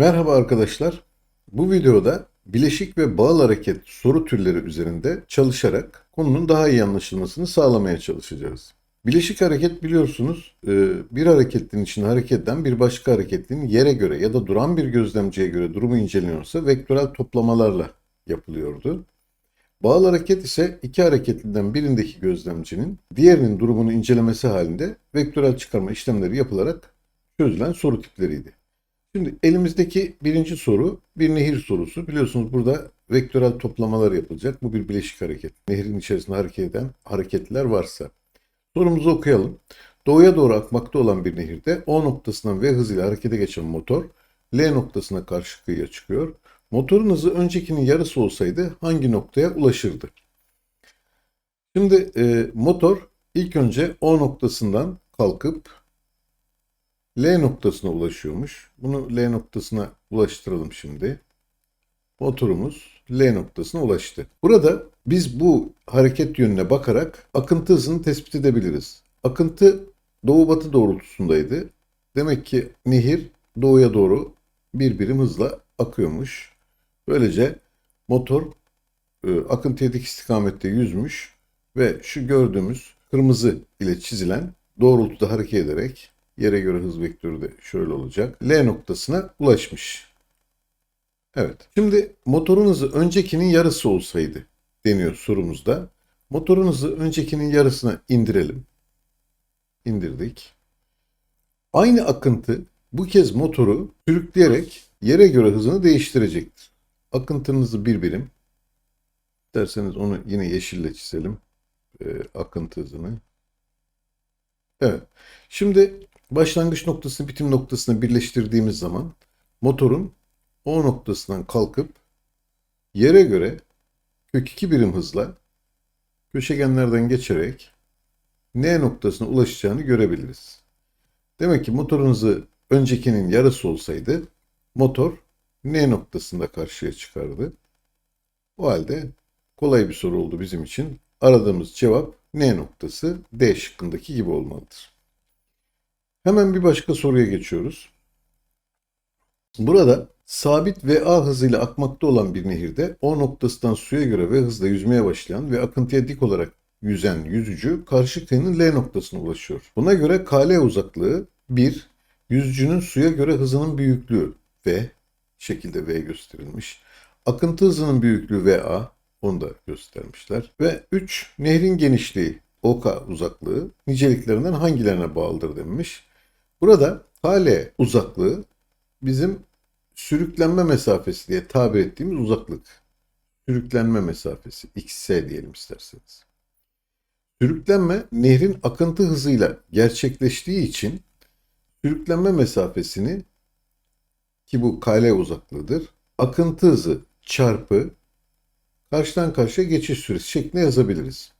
Merhaba arkadaşlar. Bu videoda bileşik ve bağıl hareket soru türleri üzerinde çalışarak konunun daha iyi anlaşılmasını sağlamaya çalışacağız. Bileşik hareket biliyorsunuz e, bir hareketin içinde hareket eden bir başka hareketin yere göre ya da duran bir gözlemciye göre durumu inceleniyorsa vektörel toplamalarla yapılıyordu. Bağıl hareket ise iki hareketliden birindeki gözlemcinin diğerinin durumunu incelemesi halinde vektörel çıkarma işlemleri yapılarak çözülen soru tipleriydi. Şimdi elimizdeki birinci soru bir nehir sorusu. Biliyorsunuz burada vektörel toplamalar yapılacak. Bu bir bileşik hareket. Nehrin içerisinde hareket eden hareketler varsa. Sorumuzu okuyalım. Doğuya doğru akmakta olan bir nehirde O noktasından V hızıyla harekete geçen motor L noktasına karşı kıyıya çıkıyor. Motorun hızı öncekinin yarısı olsaydı hangi noktaya ulaşırdı? Şimdi e, motor ilk önce O noktasından kalkıp L noktasına ulaşıyormuş. Bunu L noktasına ulaştıralım şimdi. Motorumuz L noktasına ulaştı. Burada biz bu hareket yönüne bakarak akıntı hızını tespit edebiliriz. Akıntı doğu batı doğrultusundaydı. Demek ki nehir doğuya doğru bir birim hızla akıyormuş. Böylece motor e, akıntıya dik istikamette yüzmüş ve şu gördüğümüz kırmızı ile çizilen doğrultuda hareket ederek Yere göre hız vektörü de şöyle olacak. L noktasına ulaşmış. Evet. Şimdi motorun hızı öncekinin yarısı olsaydı deniyor sorumuzda. Motorun hızı öncekinin yarısına indirelim. İndirdik. Aynı akıntı bu kez motoru sürükleyerek yere göre hızını değiştirecektir. Akıntının bir birim. İsterseniz onu yine yeşille çizelim. Ee, akıntı hızını. Evet. Şimdi başlangıç noktasını bitim noktasına birleştirdiğimiz zaman motorun O noktasından kalkıp yere göre kök 2 birim hızla köşegenlerden geçerek N noktasına ulaşacağını görebiliriz. Demek ki motorun hızı öncekinin yarısı olsaydı motor N noktasında karşıya çıkardı. O halde kolay bir soru oldu bizim için. Aradığımız cevap N noktası D şıkkındaki gibi olmalıdır. Hemen bir başka soruya geçiyoruz. Burada sabit VA hızıyla akmakta olan bir nehirde O noktasından suya göre ve hızla yüzmeye başlayan ve akıntıya dik olarak yüzen yüzücü karşı kıyının L noktasına ulaşıyor. Buna göre KL uzaklığı 1, yüzücünün suya göre hızının büyüklüğü V şekilde V gösterilmiş. Akıntı hızının büyüklüğü VA onu da göstermişler. Ve 3 nehrin genişliği OK uzaklığı niceliklerinden hangilerine bağlıdır denmiş. Burada hale uzaklığı bizim sürüklenme mesafesi diye tabir ettiğimiz uzaklık. Sürüklenme mesafesi xs diyelim isterseniz. Sürüklenme nehrin akıntı hızıyla gerçekleştiği için sürüklenme mesafesini ki bu kale uzaklığıdır. Akıntı hızı çarpı karşıdan karşıya geçiş süresi şeklinde yazabiliriz.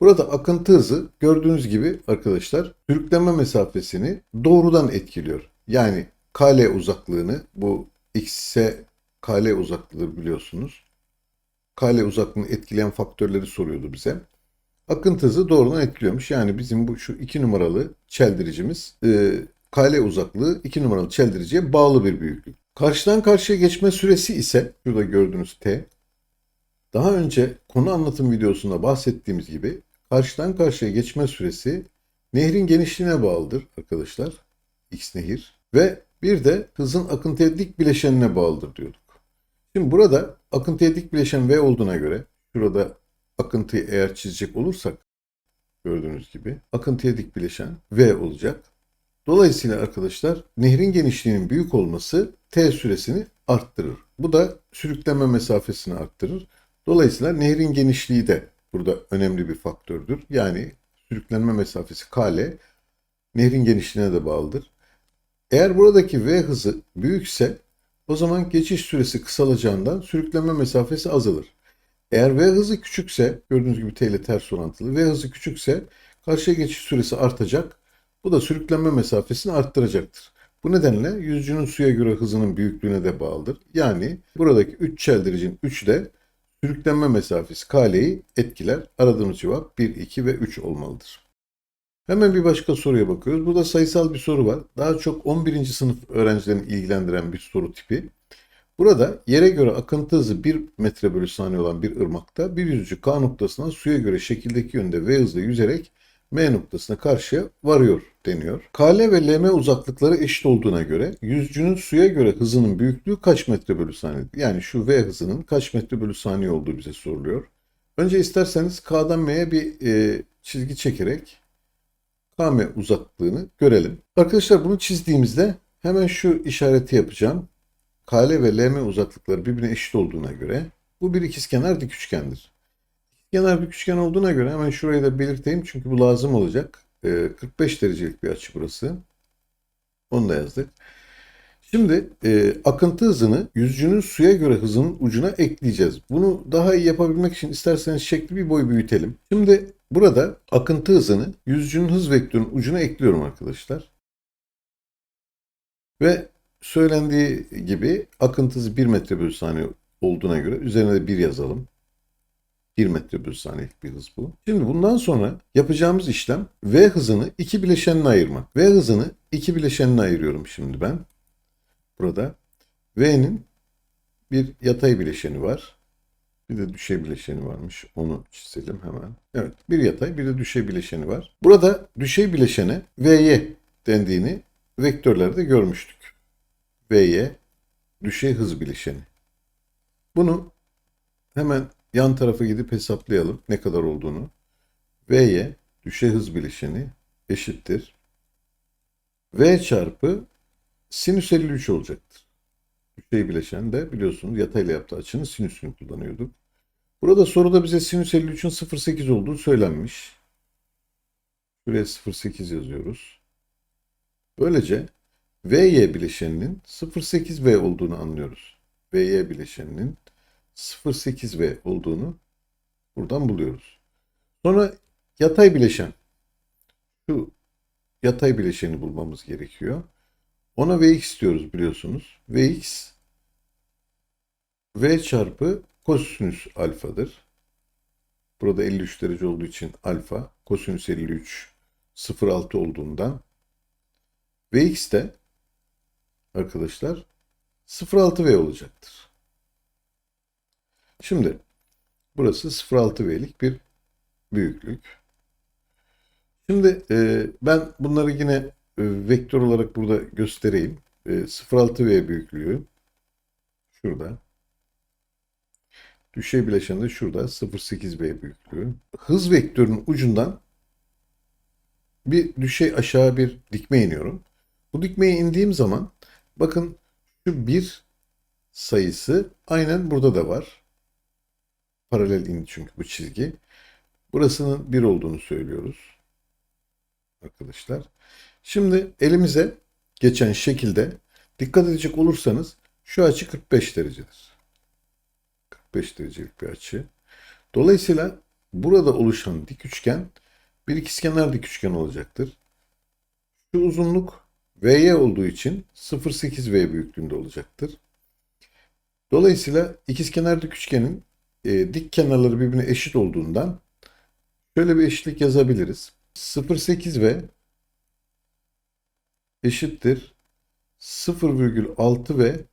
Burada akıntı hızı gördüğünüz gibi arkadaşlar sürükleme mesafesini doğrudan etkiliyor. Yani kale uzaklığını bu x'e kale uzaklığı biliyorsunuz. Kale uzaklığını etkileyen faktörleri soruyordu bize. Akıntı hızı doğrudan etkiliyormuş. Yani bizim bu şu iki numaralı çeldiricimiz e, kale uzaklığı iki numaralı çeldiriciye bağlı bir büyüklük. Karşıdan karşıya geçme süresi ise şurada gördüğünüz t. Daha önce konu anlatım videosunda bahsettiğimiz gibi karşıdan karşıya geçme süresi nehrin genişliğine bağlıdır arkadaşlar. X nehir. Ve bir de hızın akıntıya dik bileşenine bağlıdır diyorduk. Şimdi burada akıntıya dik bileşen V olduğuna göre şurada akıntıyı eğer çizecek olursak gördüğünüz gibi akıntıya dik bileşen V olacak. Dolayısıyla arkadaşlar nehrin genişliğinin büyük olması T süresini arttırır. Bu da sürükleme mesafesini arttırır. Dolayısıyla nehrin genişliği de burada önemli bir faktördür. Yani sürüklenme mesafesi kale nehrin genişliğine de bağlıdır. Eğer buradaki V hızı büyükse o zaman geçiş süresi kısalacağından sürükleme mesafesi azalır. Eğer V hızı küçükse gördüğünüz gibi T ile ters orantılı V hızı küçükse karşıya geçiş süresi artacak. Bu da sürüklenme mesafesini arttıracaktır. Bu nedenle yüzücünün suya göre hızının büyüklüğüne de bağlıdır. Yani buradaki 3 çeldiricin 3 de Sürüklenme mesafesi kaleyi etkiler. Aradığımız cevap 1, 2 ve 3 olmalıdır. Hemen bir başka soruya bakıyoruz. Burada sayısal bir soru var. Daha çok 11. sınıf öğrencilerini ilgilendiren bir soru tipi. Burada yere göre akıntı hızı 1 metre bölü saniye olan bir ırmakta bir yüzücü K noktasından suya göre şekildeki yönde V hızla yüzerek M noktasına karşıya varıyor deniyor. KL ve LM uzaklıkları eşit olduğuna göre yüzücünün suya göre hızının büyüklüğü kaç metre bölü saniye? Yani şu V hızının kaç metre bölü saniye olduğu bize soruluyor. Önce isterseniz K'dan M'ye bir e, çizgi çekerek KM uzaklığını görelim. Arkadaşlar bunu çizdiğimizde hemen şu işareti yapacağım. KL ve LM uzaklıkları birbirine eşit olduğuna göre bu bir ikizkenar dik üçgendir. İkizkenar dik üçgen olduğuna göre hemen şurayı da belirteyim çünkü bu lazım olacak. Ee, 45 derecelik bir açı burası. Onu da yazdık. Şimdi e, akıntı hızını yüzücünün suya göre hızının ucuna ekleyeceğiz. Bunu daha iyi yapabilmek için isterseniz şekli bir boy büyütelim. Şimdi burada akıntı hızını yüzücünün hız vektörünün ucuna ekliyorum arkadaşlar. Ve söylendiği gibi akıntı hızı 1 metre bölü saniye olduğuna göre üzerine de 1 yazalım. 1 metre bölü saniyelik bir hız bu. Şimdi bundan sonra yapacağımız işlem V hızını iki bileşenine ayırmak. V hızını iki bileşenine ayırıyorum şimdi ben. Burada V'nin bir yatay bileşeni var. Bir de düşey bileşeni varmış. Onu çizelim hemen. Evet bir yatay bir de düşey bileşeni var. Burada düşey bileşene V'ye dendiğini vektörlerde görmüştük. V'ye düşey hız bileşeni. Bunu hemen yan tarafa gidip hesaplayalım ne kadar olduğunu. V'ye düşey hız bileşeni eşittir. V çarpı sinüs 53 olacaktır. Düşey bileşen de biliyorsunuz yatayla yaptığı açının sinüsünü kullanıyorduk. Burada soruda bize sinüs 53'ün 0.8 olduğu söylenmiş. Şuraya 0.8 yazıyoruz. Böylece VY bileşeninin 0.8V olduğunu anlıyoruz. VY bileşeninin 0.8V olduğunu buradan buluyoruz. Sonra yatay bileşen. Şu yatay bileşeni bulmamız gerekiyor. Ona Vx diyoruz biliyorsunuz. Vx V çarpı kosinüs alfadır. Burada 53 derece olduğu için alfa, kosinüs 53 0.6 olduğundan Vx de arkadaşlar 0.6V olacaktır. Şimdi burası 0.6V'lik bir büyüklük. Şimdi e, ben bunları yine e, vektör olarak burada göstereyim. E, 0.6V büyüklüğü şurada. Düşey bileşeni de şurada 0.8V büyüklüğü. Hız vektörünün ucundan bir düşey aşağı bir dikme iniyorum. Bu dikmeye indiğim zaman bakın şu bir sayısı aynen burada da var. Paralel indi çünkü bu çizgi. Burasının 1 olduğunu söylüyoruz. Arkadaşlar. Şimdi elimize geçen şekilde dikkat edecek olursanız şu açı 45 derecedir. 45 derecelik bir açı. Dolayısıyla burada oluşan dik üçgen bir ikizkenar dik üçgen olacaktır. Şu uzunluk V'ye olduğu için 0.8V büyüklüğünde olacaktır. Dolayısıyla ikizkenar dik üçgenin e, dik kenarları birbirine eşit olduğundan şöyle bir eşitlik yazabiliriz. 0.8V eşittir 0,6V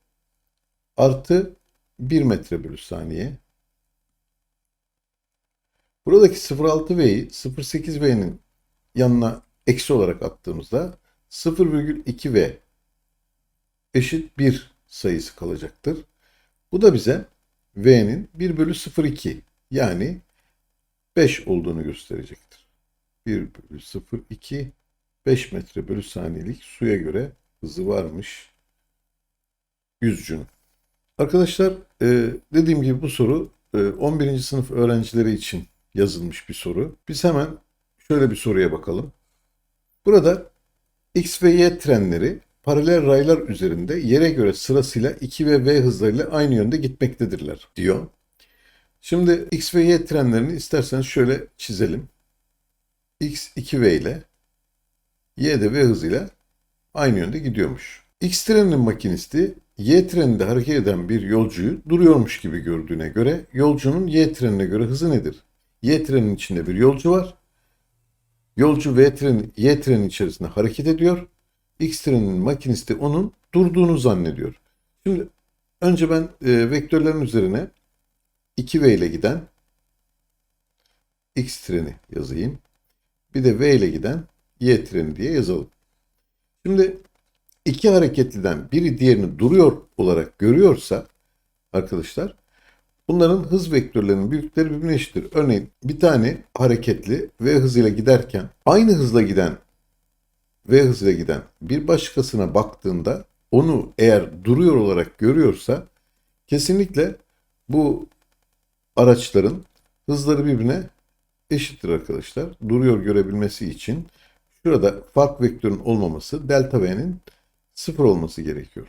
artı 1 metre bölü saniye. Buradaki 0,6V'yi 0,8V'nin yanına eksi olarak attığımızda 0,2V eşit 1 sayısı kalacaktır. Bu da bize V'nin 1 bölü 0,2 yani 5 olduğunu gösterecektir. 1 bölü 0,2 5 metre bölü saniyelik suya göre hızı varmış yüzücünün. Arkadaşlar e, dediğim gibi bu soru e, 11. sınıf öğrencileri için yazılmış bir soru. Biz hemen şöyle bir soruya bakalım. Burada X ve Y trenleri paralel raylar üzerinde yere göre sırasıyla 2 ve V hızlarıyla aynı yönde gitmektedirler diyor. Şimdi X ve Y trenlerini isterseniz şöyle çizelim. X 2V ile Y de V hızıyla aynı yönde gidiyormuş. X treninin makinisti Y treninde hareket eden bir yolcuyu duruyormuş gibi gördüğüne göre yolcunun Y trenine göre hızı nedir? Y trenin içinde bir yolcu var. Yolcu V treni Y trenin içerisinde hareket ediyor. X trenin makinisti onun durduğunu zannediyor. Şimdi önce ben e, vektörlerin üzerine 2V ile giden X treni yazayım. Bir de V ile giden Y treni diye yazalım. Şimdi iki hareketliden biri diğerini duruyor olarak görüyorsa arkadaşlar bunların hız vektörlerinin büyüklükleri birbirine eşittir. Örneğin bir tane hareketli V hızıyla giderken aynı hızla giden V hızıyla giden bir başkasına baktığında onu eğer duruyor olarak görüyorsa kesinlikle bu araçların hızları birbirine eşittir arkadaşlar. Duruyor görebilmesi için şurada fark vektörün olmaması delta V'nin sıfır olması gerekiyor.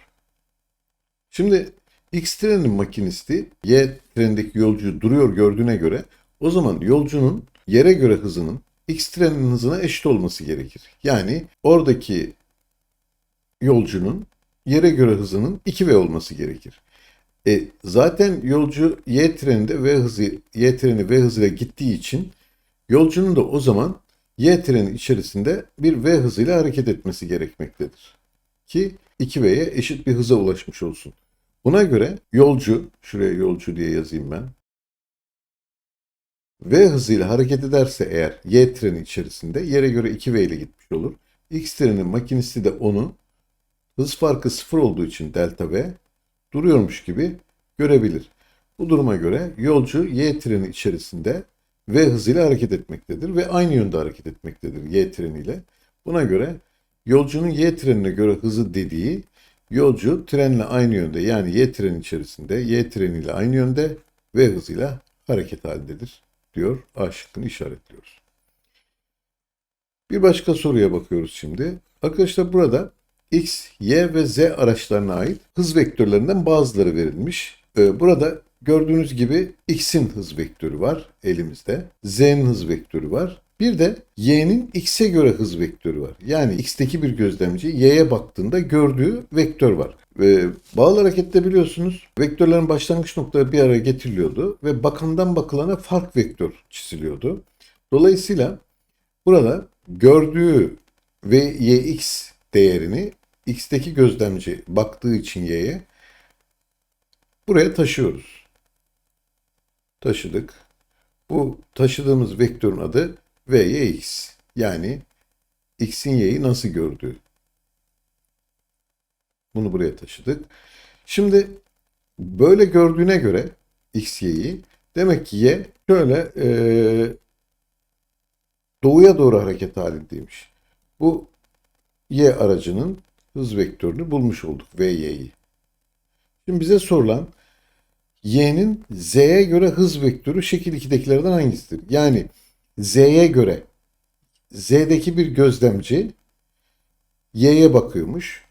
Şimdi X trenin makinisti Y trenindeki yolcuyu duruyor gördüğüne göre o zaman yolcunun yere göre hızının X trenin hızına eşit olması gerekir. Yani oradaki yolcunun yere göre hızının 2V olması gerekir. E, zaten yolcu Y treninde V hızı Y treni V hızıyla gittiği için yolcunun da o zaman Y treni içerisinde bir V hızıyla hareket etmesi gerekmektedir. Ki 2V'ye eşit bir hıza ulaşmış olsun. Buna göre yolcu, şuraya yolcu diye yazayım ben. V hızıyla hareket ederse eğer Y treni içerisinde yere göre 2V ile gitmiş olur. X trenin makinisti de onu hız farkı sıfır olduğu için delta V duruyormuş gibi görebilir. Bu duruma göre yolcu Y treni içerisinde V hızıyla hareket etmektedir ve aynı yönde hareket etmektedir Y treniyle. Buna göre yolcunun Y trenine göre hızı dediği yolcu trenle aynı yönde yani Y treni içerisinde Y treniyle aynı yönde V hızıyla hareket halindedir diyor. A şıkkını işaretliyoruz. Bir başka soruya bakıyoruz şimdi. Arkadaşlar burada X, Y ve Z araçlarına ait hız vektörlerinden bazıları verilmiş. Ee, Burada gördüğünüz gibi X'in hız vektörü var elimizde. Z'nin hız vektörü var. Bir de Y'nin X'e göre hız vektörü var. Yani X'teki bir gözlemci Y'ye baktığında gördüğü vektör var. Ve bağlı harekette biliyorsunuz vektörlerin başlangıç noktaları bir araya getiriliyordu ve bakandan bakılana fark vektör çiziliyordu. Dolayısıyla burada gördüğü VYX değerini X'teki gözlemci baktığı için Y'ye buraya taşıyoruz. Taşıdık. Bu taşıdığımız vektörün adı VYX. Yani X'in Y'yi nasıl gördüğü. Bunu buraya taşıdık. Şimdi böyle gördüğüne göre X, Y'yi demek ki Y şöyle eee, doğuya doğru hareket halindeymiş. Bu Y aracının hız vektörünü bulmuş olduk VY'yi. Şimdi bize sorulan Y'nin Z'ye göre hız vektörü şekil 2'dekilerden hangisidir? Yani Z'ye göre Z'deki bir gözlemci Y'ye bakıyormuş.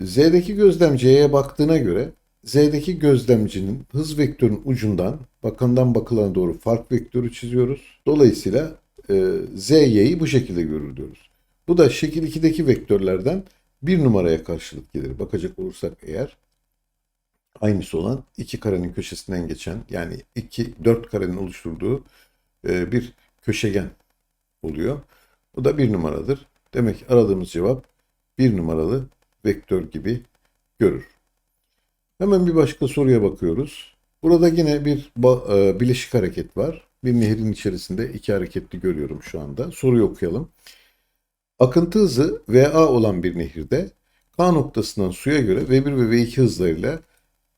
Z'deki gözlemci Y'ye baktığına göre Z'deki gözlemcinin hız vektörünün ucundan bakandan bakılana doğru fark vektörü çiziyoruz. Dolayısıyla e, Z, Y'yi bu şekilde görür diyoruz. Bu da şekil 2'deki vektörlerden bir numaraya karşılık gelir. Bakacak olursak eğer aynısı olan iki karenin köşesinden geçen yani iki dört karenin oluşturduğu e, bir köşegen oluyor. Bu da bir numaradır. Demek aradığımız cevap bir numaralı vektör gibi görür. Hemen bir başka soruya bakıyoruz. Burada yine bir e, bileşik hareket var. Bir nehrin içerisinde iki hareketli görüyorum şu anda. Soruyu okuyalım. Akıntı hızı VA olan bir nehirde K noktasından suya göre V1 ve V2 hızlarıyla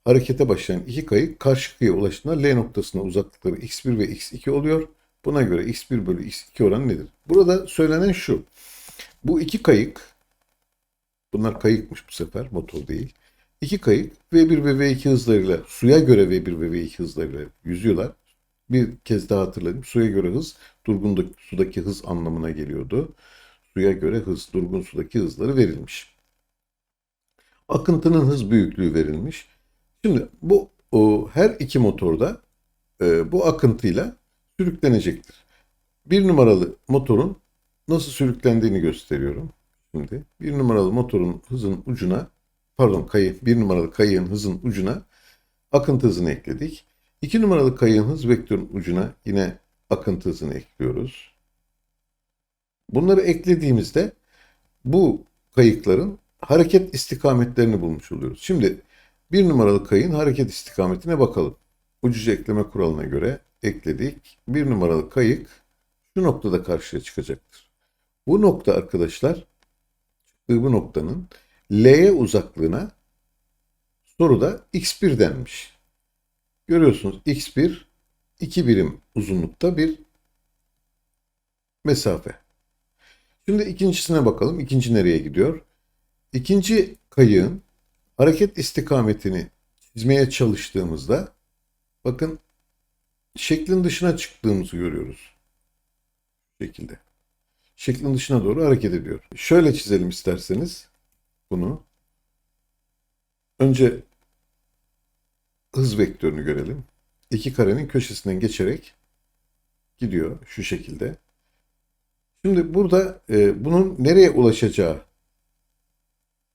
harekete başlayan iki kayık karşı kıyıya ulaştığında L noktasına uzaklıkları x1 ve x2 oluyor. Buna göre x1 bölü x2 oranı nedir? Burada söylenen şu. Bu iki kayık, bunlar kayıkmış bu sefer, motor değil. İki kayık V1 ve V2 hızlarıyla, suya göre V1 ve V2 hızlarıyla yüzüyorlar. Bir kez daha hatırlayayım. Suya göre hız, durgun sudaki hız anlamına geliyordu. Suya göre hız, durgun sudaki hızları verilmiş. Akıntının hız büyüklüğü verilmiş. Şimdi bu o, her iki motorda e, bu akıntıyla sürüklenecektir. Bir numaralı motorun nasıl sürüklendiğini gösteriyorum. Şimdi bir numaralı motorun hızın ucuna pardon kayı bir numaralı kayığın hızın ucuna akıntı hızını ekledik. İki numaralı kayığın hız vektörün ucuna yine akıntı hızını ekliyoruz. Bunları eklediğimizde bu kayıkların hareket istikametlerini bulmuş oluyoruz. Şimdi bir numaralı kayığın hareket istikametine bakalım. Ucuca ekleme kuralına göre ekledik. Bir numaralı kayık şu noktada karşıya çıkacaktır. Bu nokta arkadaşlar bu noktanın L'ye uzaklığına soruda x1 denmiş. Görüyorsunuz x1 2 birim uzunlukta bir mesafe. Şimdi ikincisine bakalım. İkinci nereye gidiyor? İkinci kayığın hareket istikametini çizmeye çalıştığımızda bakın şeklin dışına çıktığımızı görüyoruz. Bu şekilde. Şeklin dışına doğru hareket ediyor. Şöyle çizelim isterseniz bunu. Önce hız vektörünü görelim. İki karenin köşesinden geçerek gidiyor şu şekilde. Şimdi burada e, bunun nereye ulaşacağı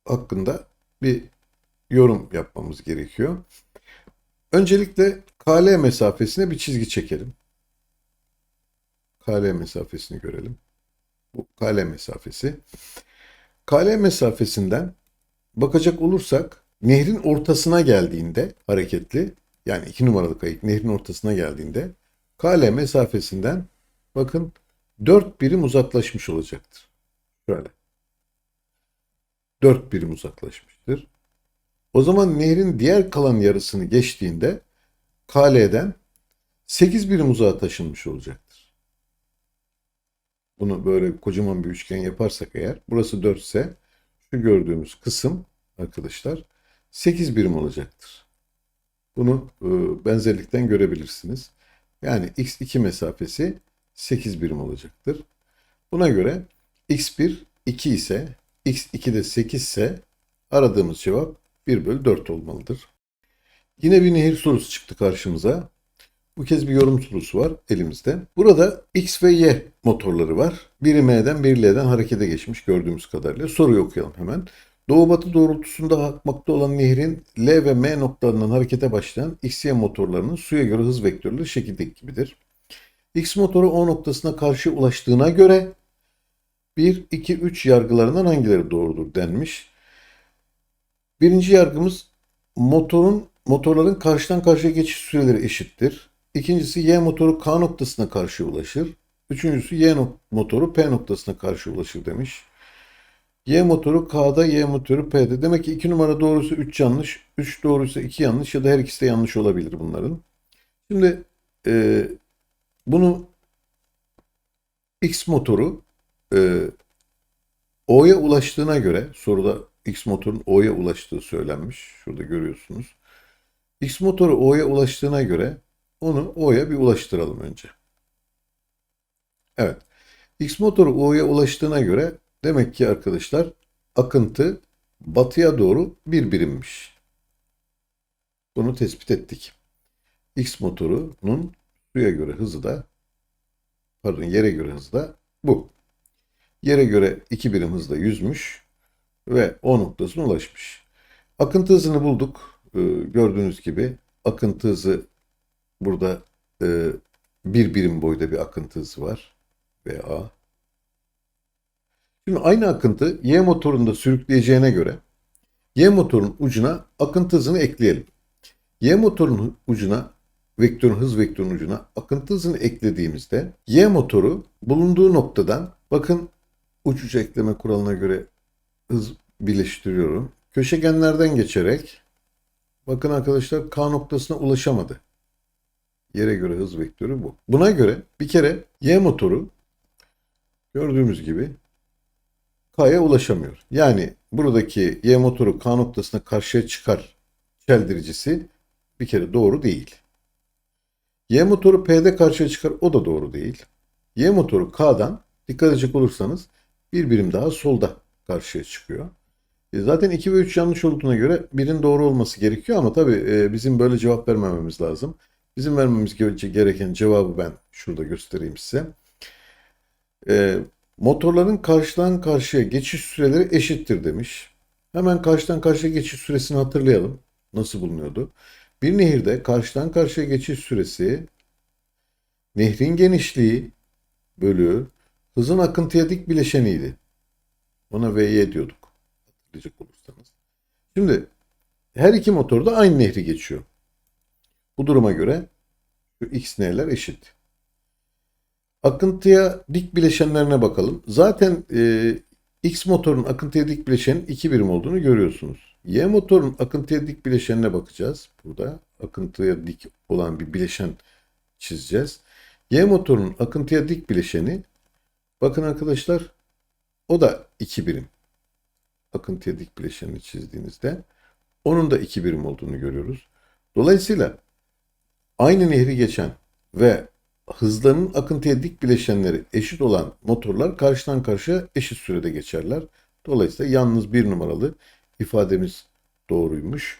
hakkında bir yorum yapmamız gerekiyor. Öncelikle KL mesafesine bir çizgi çekelim. KL mesafesini görelim. Bu KL mesafesi. KL mesafesinden bakacak olursak nehrin ortasına geldiğinde hareketli yani 2 numaralı kayık nehrin ortasına geldiğinde KL mesafesinden bakın 4 birim uzaklaşmış olacaktır. Şöyle. 4 birim uzaklaşmıştır. O zaman nehrin diğer kalan yarısını geçtiğinde KL'den 8 birim uzağa taşınmış olacaktır. Bunu böyle kocaman bir üçgen yaparsak eğer burası 4 ise şu gördüğümüz kısım arkadaşlar 8 birim olacaktır. Bunu e, benzerlikten görebilirsiniz. Yani x2 mesafesi 8 birim olacaktır. Buna göre x1 2 ise x2 de 8 ise aradığımız cevap 1 bölü 4 olmalıdır. Yine bir nehir sorusu çıktı karşımıza. Bu kez bir yorum sorusu var elimizde. Burada X ve Y motorları var. Biri M'den biri L'den harekete geçmiş gördüğümüz kadarıyla. Soruyu okuyalım hemen. Doğu batı doğrultusunda akmakta olan nehrin L ve M noktalarından harekete başlayan XY motorlarının suya göre hız vektörleri şekildeki gibidir. X motoru O noktasına karşı ulaştığına göre 1, 2, 3 yargılarından hangileri doğrudur denmiş. Birinci yargımız motorun motorların karşıdan karşıya geçiş süreleri eşittir. İkincisi Y motoru K noktasına karşı ulaşır. Üçüncüsü Y motoru P noktasına karşı ulaşır demiş. Y motoru K'da, Y motoru P'de. Demek ki 2 numara doğrusu 3 yanlış, 3 doğrusu 2 yanlış ya da her ikisi de yanlış olabilir bunların. Şimdi e, bunu X motoru e, O'ya ulaştığına göre soruda X motorun O'ya ulaştığı söylenmiş. Şurada görüyorsunuz. X motoru O'ya ulaştığına göre onu O'ya bir ulaştıralım önce. Evet. X motoru O'ya ulaştığına göre demek ki arkadaşlar akıntı batıya doğru bir birimmiş. Bunu tespit ettik. X motorunun suya göre hızı da pardon yere göre hızı da bu. Yere göre 2 birim hızla yüzmüş ve O noktasına ulaşmış. Akıntı hızını bulduk. Ee, gördüğünüz gibi akıntı hızı burada e, bir birim boyda bir akıntı hızı var. VA. Şimdi aynı akıntı Y motorunda sürükleyeceğine göre Y motorun ucuna akıntı hızını ekleyelim. Y motorun ucuna vektörün hız vektörün ucuna akıntı hızını eklediğimizde Y motoru bulunduğu noktadan bakın uç uç ekleme kuralına göre hız birleştiriyorum. Köşegenlerden geçerek bakın arkadaşlar K noktasına ulaşamadı. Yere göre hız vektörü bu. Buna göre bir kere Y motoru gördüğümüz gibi K'ya ulaşamıyor. Yani buradaki Y motoru K noktasına karşıya çıkar çeldiricisi bir kere doğru değil. Y motoru P'de karşıya çıkar o da doğru değil. Y motoru K'dan dikkat edecek olursanız bir birim daha solda karşıya çıkıyor. E, zaten 2 ve 3 yanlış olduğuna göre birin doğru olması gerekiyor ama tabii e, bizim böyle cevap vermememiz lazım. Bizim vermemiz gereken cevabı ben şurada göstereyim size. E, motorların karşıdan karşıya geçiş süreleri eşittir demiş. Hemen karşıdan karşıya geçiş süresini hatırlayalım. Nasıl bulunuyordu? Bir nehirde karşıdan karşıya geçiş süresi nehrin genişliği bölü hızın akıntıya dik bileşeniydi. Ona VY diyorduk. Hatırlayacak olursanız. Şimdi her iki motor da aynı nehri geçiyor. Bu duruma göre şu x n'ler eşit. Akıntıya dik bileşenlerine bakalım. Zaten e, X motorun akıntıya dik bileşenin 2 birim olduğunu görüyorsunuz. Y motorun akıntıya dik bileşenine bakacağız. Burada akıntıya dik olan bir bileşen çizeceğiz. Y motorun akıntıya dik bileşeni bakın arkadaşlar o da 2 birim. Akıntıya dik bileşenini çizdiğinizde onun da 2 birim olduğunu görüyoruz. Dolayısıyla aynı nehri geçen ve hızlarının akıntıya dik bileşenleri eşit olan motorlar karşıdan karşıya eşit sürede geçerler. Dolayısıyla yalnız bir numaralı ifademiz doğruymuş.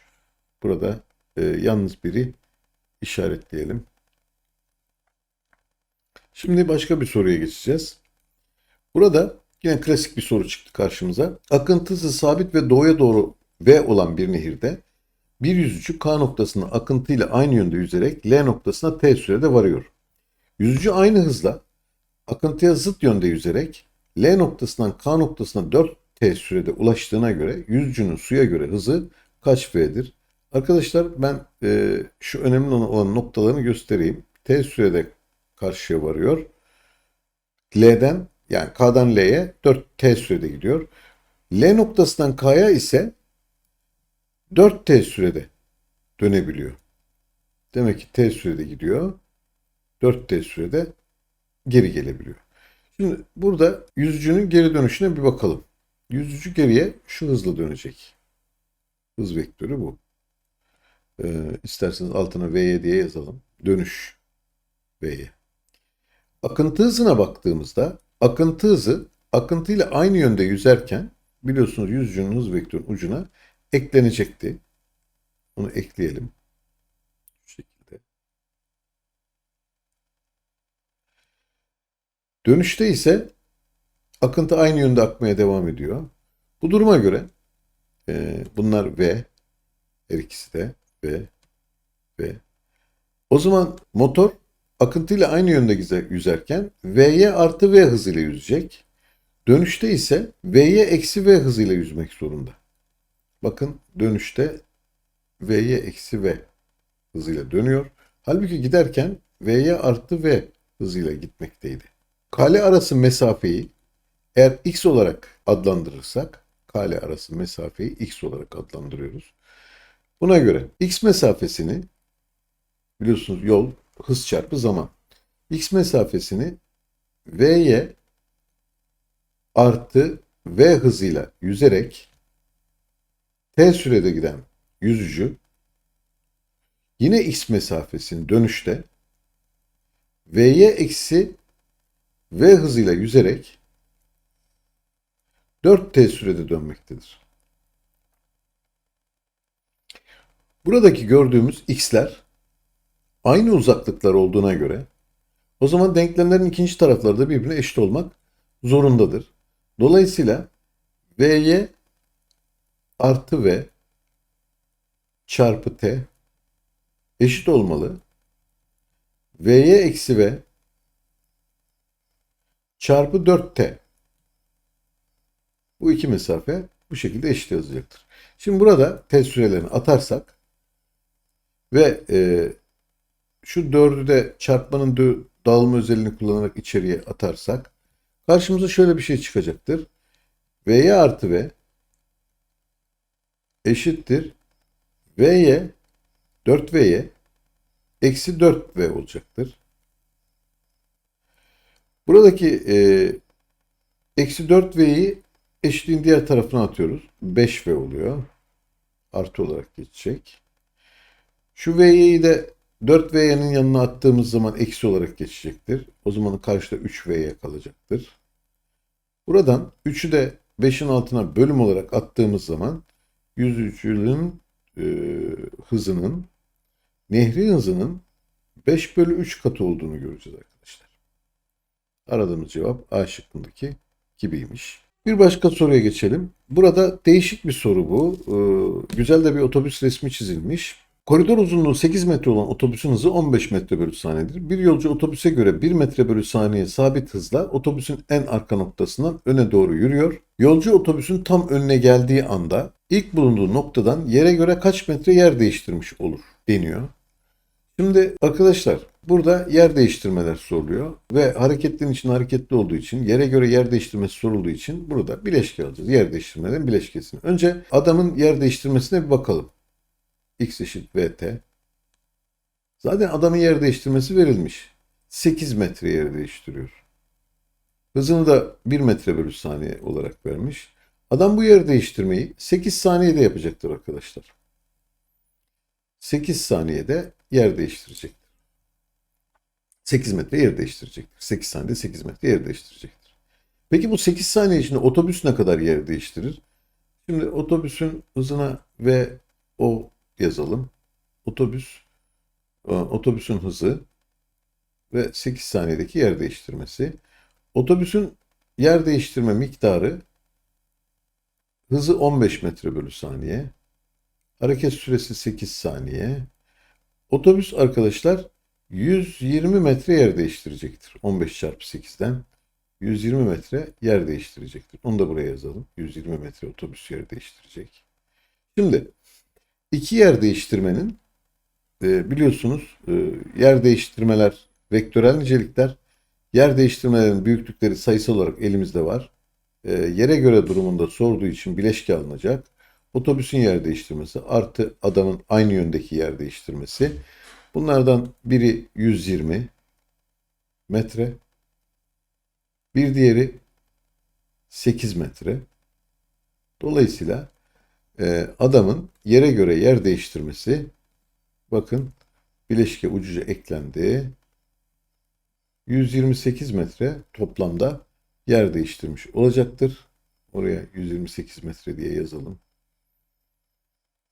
Burada e, yalnız biri işaretleyelim. Şimdi başka bir soruya geçeceğiz. Burada yine klasik bir soru çıktı karşımıza. Akıntısı sabit ve doğuya doğru V olan bir nehirde bir yüzücü K noktasına akıntıyla aynı yönde yüzerek L noktasına T sürede varıyor. Yüzücü aynı hızla akıntıya zıt yönde yüzerek L noktasından K noktasına 4T sürede ulaştığına göre yüzücünün suya göre hızı kaç V'dir? Arkadaşlar ben e, şu önemli olan, noktalarını göstereyim. T sürede karşıya varıyor. L'den yani K'dan L'ye 4T sürede gidiyor. L noktasından K'ya ise 4T sürede dönebiliyor. Demek ki T sürede gidiyor. 4T sürede geri gelebiliyor. Şimdi burada yüzücünün geri dönüşüne bir bakalım. Yüzücü geriye şu hızla dönecek. Hız vektörü bu. Ee, isterseniz altına V'ye diye yazalım. Dönüş V'ye. Akıntı hızına baktığımızda akıntı hızı akıntıyla aynı yönde yüzerken biliyorsunuz yüzücünün hız vektörünün ucuna eklenecekti. Onu ekleyelim. Şu şekilde. Dönüşte ise akıntı aynı yönde akmaya devam ediyor. Bu duruma göre e, bunlar V, her ikisi de V, V. O zaman motor akıntıyla aynı yönde yüzerken V'ye artı V hızıyla yüzecek. Dönüşte ise V'ye eksi V hızıyla yüzmek zorunda. Bakın dönüşte V'ye eksi V hızıyla dönüyor. Halbuki giderken V'ye artı V hızıyla gitmekteydi. Kale arası mesafeyi eğer x olarak adlandırırsak kale arası mesafeyi x olarak adlandırıyoruz. Buna göre x mesafesini biliyorsunuz yol hız çarpı zaman. x mesafesini v'ye artı v hızıyla yüzerek t sürede giden yüzücü yine x mesafesini dönüşte v'ye eksi v hızıyla yüzerek 4t sürede dönmektedir. Buradaki gördüğümüz x'ler aynı uzaklıklar olduğuna göre o zaman denklemlerin ikinci tarafları da birbirine eşit olmak zorundadır. Dolayısıyla vy artı v çarpı t eşit olmalı. vy eksi v çarpı 4t. Bu iki mesafe bu şekilde eşit yazacaktır. Şimdi burada t sürelerini atarsak ve e, şu 4'ü de çarpmanın dağılma özelliğini kullanarak içeriye atarsak karşımıza şöyle bir şey çıkacaktır. V'ye artı V eşittir. V'ye 4V'ye eksi 4V olacaktır. Buradaki e, eksi 4V'yi eşitliğin diğer tarafına atıyoruz. 5V oluyor. Artı olarak geçecek. Şu V'yi de 4V'nin yanına attığımız zaman eksi olarak geçecektir. O zaman karşıda 3V'ye kalacaktır. Buradan 3'ü de 5'in altına bölüm olarak attığımız zaman yüzücünün e, hızının nehri hızının 5 bölü 3 katı olduğunu göreceğiz arkadaşlar. Aradığımız cevap A şıkkındaki gibiymiş. Bir başka soruya geçelim. Burada değişik bir soru bu. Ee, güzel de bir otobüs resmi çizilmiş. Koridor uzunluğu 8 metre olan otobüsün hızı 15 metre bölü saniyedir. Bir yolcu otobüse göre 1 metre bölü saniye sabit hızla otobüsün en arka noktasından öne doğru yürüyor. Yolcu otobüsün tam önüne geldiği anda ilk bulunduğu noktadan yere göre kaç metre yer değiştirmiş olur deniyor. Şimdi arkadaşlar burada yer değiştirmeler soruluyor ve hareketlerin için hareketli olduğu için yere göre yer değiştirmesi sorulduğu için burada bileşke alacağız. Yer değiştirmelerin bileşkesini. Önce adamın yer değiştirmesine bir bakalım. X eşit VT. Zaten adamın yer değiştirmesi verilmiş. 8 metre yer değiştiriyor. Hızını da 1 metre bölü saniye olarak vermiş. Adam bu yer değiştirmeyi 8 saniyede yapacaktır arkadaşlar. 8 saniyede yer değiştirecektir. 8 metre yer değiştirecektir. 8 saniyede 8 metre yer değiştirecektir. Peki bu 8 saniye içinde otobüs ne kadar yer değiştirir? Şimdi otobüsün hızına ve o yazalım. Otobüs e, otobüsün hızı ve 8 saniyedeki yer değiştirmesi. Otobüsün yer değiştirme miktarı hızı 15 metre bölü saniye. Hareket süresi 8 saniye. Otobüs arkadaşlar 120 metre yer değiştirecektir. 15 çarpı 8'den 120 metre yer değiştirecektir. Onu da buraya yazalım. 120 metre otobüs yer değiştirecek. Şimdi iki yer değiştirmenin e, biliyorsunuz e, yer değiştirmeler vektörel nicelikler. Yer değiştirmelerin büyüklükleri sayısal olarak elimizde var. E, yere göre durumunda sorduğu için bileşke alınacak. Otobüsün yer değiştirmesi artı adamın aynı yöndeki yer değiştirmesi. Bunlardan biri 120 metre. Bir diğeri 8 metre. Dolayısıyla e, adamın yere göre yer değiştirmesi bakın bileşke ucuca eklendi. 128 metre toplamda yer değiştirmiş olacaktır. Oraya 128 metre diye yazalım.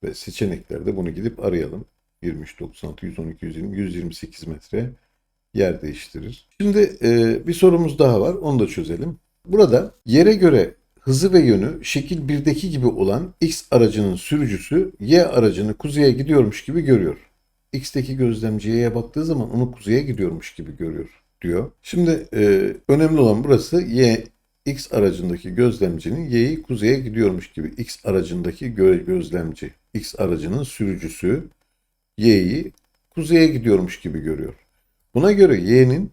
Ve seçeneklerde bunu gidip arayalım. 23, 96, 112, 120, 128 metre yer değiştirir. Şimdi e, bir sorumuz daha var. Onu da çözelim. Burada yere göre hızı ve yönü şekil 1'deki gibi olan X aracının sürücüsü Y aracını kuzeye gidiyormuş gibi görüyor. X'teki gözlemci Y'ye baktığı zaman onu kuzeye gidiyormuş gibi görüyor diyor. Şimdi e, önemli olan burası Y X aracındaki gözlemcinin Y'yi kuzeye gidiyormuş gibi X aracındaki gö- gözlemci X aracının sürücüsü Y'yi kuzeye gidiyormuş gibi görüyor. Buna göre Y'nin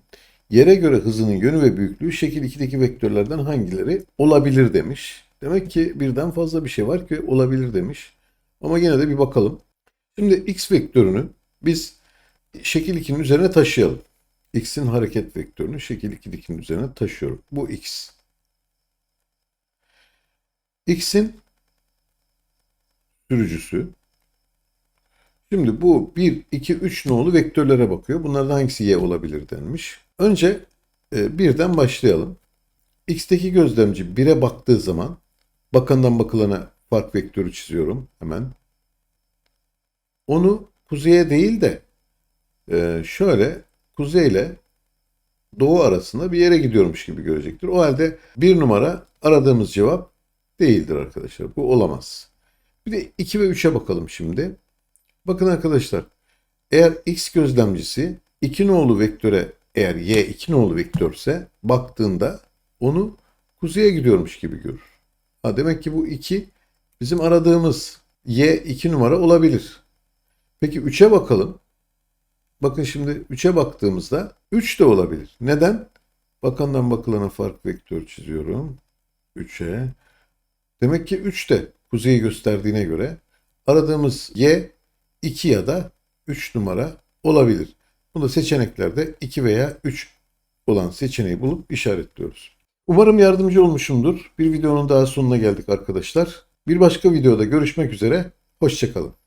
yere göre hızının yönü ve büyüklüğü şekil 2'deki vektörlerden hangileri olabilir demiş. Demek ki birden fazla bir şey var ki olabilir demiş. Ama yine de bir bakalım. Şimdi x vektörünü biz şekil 2'nin üzerine taşıyalım. X'in hareket vektörünü şekil 2'dekinin üzerine taşıyorum. Bu x. x'in sürücüsü. Şimdi bu 1, 2, 3 nolu vektörlere bakıyor. Bunlardan hangisi y olabilir denmiş. Önce e, birden başlayalım. x'teki gözlemci 1'e baktığı zaman bakandan bakılana fark vektörü çiziyorum hemen. Onu kuzeye değil de e, şöyle kuzeyle doğu arasında bir yere gidiyormuş gibi görecektir. O halde bir numara aradığımız cevap değildir arkadaşlar. Bu olamaz. Bir de 2 ve 3'e bakalım şimdi. Bakın arkadaşlar eğer x gözlemcisi 2 nolu vektöre eğer y 2 nolu vektörse baktığında onu kuzeye gidiyormuş gibi görür. Ha, demek ki bu 2 bizim aradığımız y 2 numara olabilir. Peki 3'e bakalım. Bakın şimdi 3'e baktığımızda 3 de olabilir. Neden? Bakandan bakılana fark vektör çiziyorum. 3'e. Demek ki 3 de kuzeyi gösterdiğine göre aradığımız y 2 ya da 3 numara olabilir. Bunu da seçeneklerde 2 veya 3 olan seçeneği bulup işaretliyoruz. Umarım yardımcı olmuşumdur. Bir videonun daha sonuna geldik arkadaşlar. Bir başka videoda görüşmek üzere. Hoşçakalın.